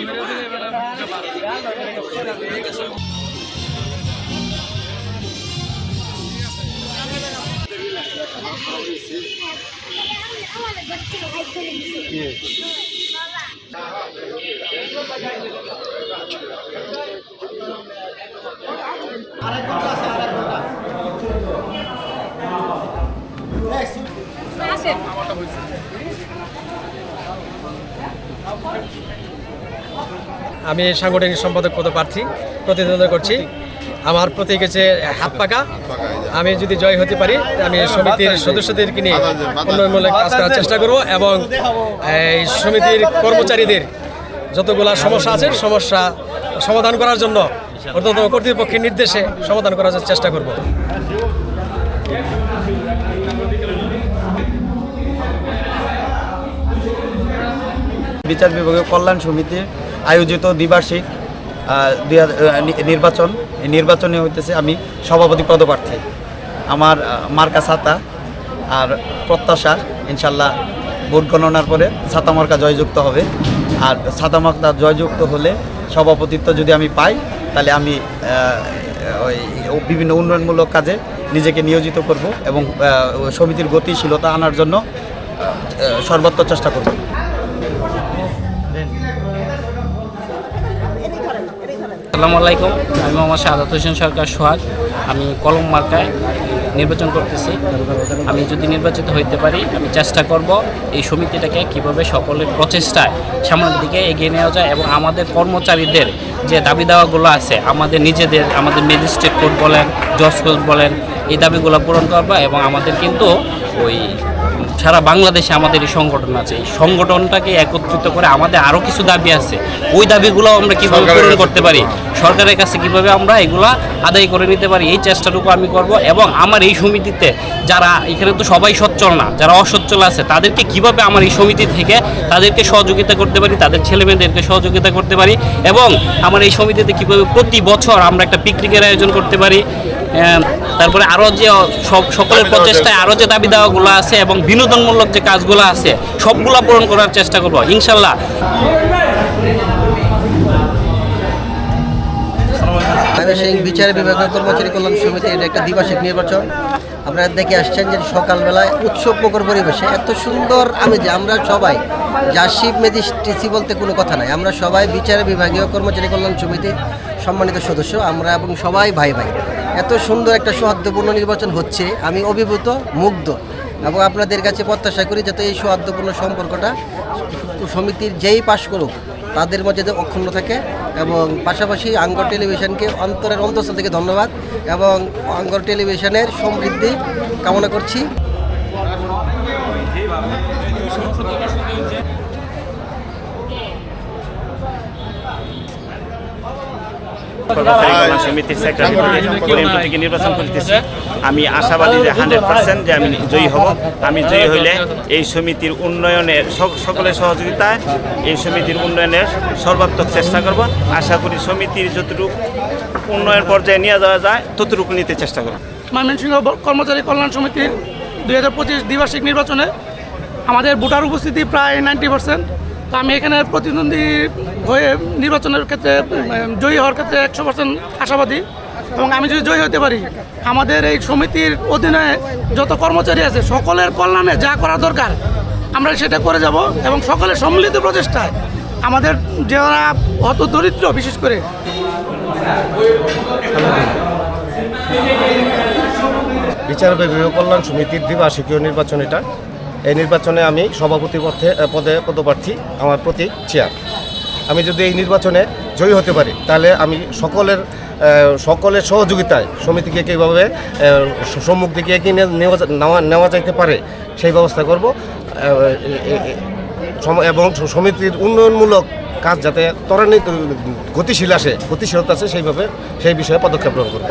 Give it up. আরেক ঘণ্টা আছে আরেক ঘণ্টা আসেন আমারটা আমি সাংগঠনিক সম্পাদক পদপ্রার্থী প্রতিদ্বন্দ্বিতা করছি। আমার প্রতীক হচ্ছে হাত পাকা আমি যদি জয় হতে পারি, আমি সমিতির সদস্যদেরকে নিয়ে উন্নয়নমূলক কাজ করার চেষ্টা করব এবং, এই সমিতির কর্মচারীদের যতগুলা সমস্যা আছে, সমস্যা সমাধান করার জন্য অন্তত কর্তৃপক্ষের নির্দেশে সমাধান করার চেষ্টা করব। বিচার বিভাগীয় কল্যাণ সমিতির আয়োজিত দ্বিবার্ষিক নির্বাচন। এই নির্বাচনে হইতেছে আমি সভাপতি পদপ্রার্থী। আমার মার্কা ছাতা আর প্রত্যাশা ইনশাল্লাহ ভোট গণনার পরে ছাতা মার্কা জয়যুক্ত হবে। আর ছাতা মার্কা জয়যুক্ত হলে সভাপতিত্ব যদি আমি পাই, তাহলে আমি ওই বিভিন্ন উন্নয়নমূলক কাজে নিজেকে নিয়োজিত করব এবং সমিতির গতিশীলতা আনার জন্য সর্বোচ্চ চেষ্টা করব। আসসালামু আলাইকুম, আমি মোহাম্মদ শাহাদ হোসেন সরকার, সোহাগ। আমি কলম মার্কায় নির্বাচন করতেছি। আমি যদি নির্বাচিত হইতে পারি, আমি চেষ্টা করব এই সমিতিটাকে কীভাবে সকলের প্রচেষ্টায় সামনের দিকে এগিয়ে নেওয়া যায় এবং আমাদের কর্মচারীদের যে দাবি দাওয়াগুলো আছে, আমাদের নিজেদের, আমাদের ম্যাজিস্ট্রেট কোর্ট বলেন, জজ কোর্ট বলেন এই দাবিগুলো পূরণ করব এবং আমাদের কিন্তু ওই সারা বাংলাদেশে আমাদের এই সংগঠন আছে। এই সংগঠনটাকে একত্রিত করে আমাদের আরও কিছু দাবি আছে। ওই দাবিগুলো আমরা কীভাবে পূরণ করতে পারি? সরকারের কাছে কীভাবে আমরা এগুলা আদায় করে নিতে পারি? এই চেষ্টাটুকু আমি করব এবং আমার এই সমিতিতে যারা এখানে তো সবাই সচ্ছল না যারা অসচ্ছল আছে তাদেরকে কীভাবে আমার এই সমিতি থেকে তাদেরকে সহযোগিতা করতে পারি? তাদের ছেলেমেয়েদেরকে সহযোগিতা করতে পারি এবং আমার এই সমিতিতে কীভাবে প্রতি বছর আমরা একটা পিকনিকের আয়োজন করতে পারি? তারপরে আরও যে সব সকলের প্রচেষ্টায় আরও যে দাবি দাওয়াগুলো আছে এবং বিনোদনমূলক যে কাজগুলো আছে সবগুলা পূরণ করার চেষ্টা করব ইনশাল্লাহ। বিচার বিভাগীয় কর্মচারী কল্যাণ সমিতির একটা দ্বিবার্ষিক নির্বাচন। আপনারা দেখে আসছেন যে সকালবেলায় উৎসব মুখর পরিবেশে এত সুন্দর আমি যে আমরা সবাই জাসিব ম্যাজিস্ট্রেসি বলতে কোনো কথা নাই। আমরা সবাই বিচার বিভাগীয় কর্মচারী কল্যাণ সমিতির সম্মানিত সদস্য। আমরা এবং সবাই ভাই ভাই। এত সুন্দর একটা সৌহার্দ্যপূর্ণ নির্বাচন হচ্ছে। আমি অভিভূত, মুগ্ধ এবং আপনাদের কাছে প্রত্যাশা করি যাতে এই সৌহার্দ্যপূর্ণ সম্পর্কটা সমিতির যেই পাশ করুক, তাদের মধ্যে যে অক্ষুণ্ণ থাকে এবং পাশাপাশি আঙ্গর টেলিভিশনকে অন্তরের অন্তঃস্থল থেকে ধন্যবাদ এবং আঙ্গর টেলিভিশনের সমৃদ্ধি কামনা করছি। সমিতির সেক্রেটারি করিম নির্বাচন করতেছি। আমি আশাবাদী যে হান্ড্রেড পার্সেন্ট যে আমি জয়ী হব। আমি জয়ী হইলে এই সমিতির উন্নয়নের সক- সকলের সহযোগিতায় এই সমিতির উন্নয়নের সর্বাত্মক চেষ্টা করব। আশা করি সমিতির যতটুকু উন্নয়ন পর্যায়ে নিয়ে যাওয়া যায় ততটুকু নিতে চেষ্টা করব। ময়মনসিংহ কর্মচারী কল্যাণ সমিতির দুই হাজার পঁচিশ দ্বিবার্ষিক নির্বাচনে আমাদের ভোটার উপস্থিতি প্রায় নাইনটি পার্সেন্ট। তো আমি এখানে প্রতিদ্বন্দ্বী হয়ে নির্বাচনের ক্ষেত্রে জয়ী হওয়ার ক্ষেত্রে একশো পার্সেন্ট আশাবাদী। এবং আমি যদি জয়ী হতে পারি, আমাদের এই সমিতির অধীনে যত কর্মচারী আছে, সকলের কল্যাণে যা করা দরকার, আমরা সেটা করে যাব এবং সকলের সম্মিলিত প্রচেষ্টায় আমাদের যারা অত দরিদ্র, বিশেষ করে বিচার বিভাগীয় কল্যাণ সমিতির দ্বিবার্ষিকীয় নির্বাচন এটা। এই নির্বাচনে আমি সভাপতি পথে পদে পদপ্রার্থী আমার প্রতীক চেয়ার আমি যদি এই নির্বাচনে জয়ী হতে পারি, তাহলে আমি সকলের সকলের সহযোগিতায় সমিতিকে কীভাবে সম্মুখ দিকে এগিয়ে নেওয়া নেওয়া যাইতে পারে, সেই ব্যবস্থা করব। এবং সমিতির উন্নয়নমূলক কাজ যাতে ত্বরান্বিত, গতিশীল আসে, গতিশীলতা আসে, সেইভাবে সেই বিষয়ে পদক্ষেপ গ্রহণ করব।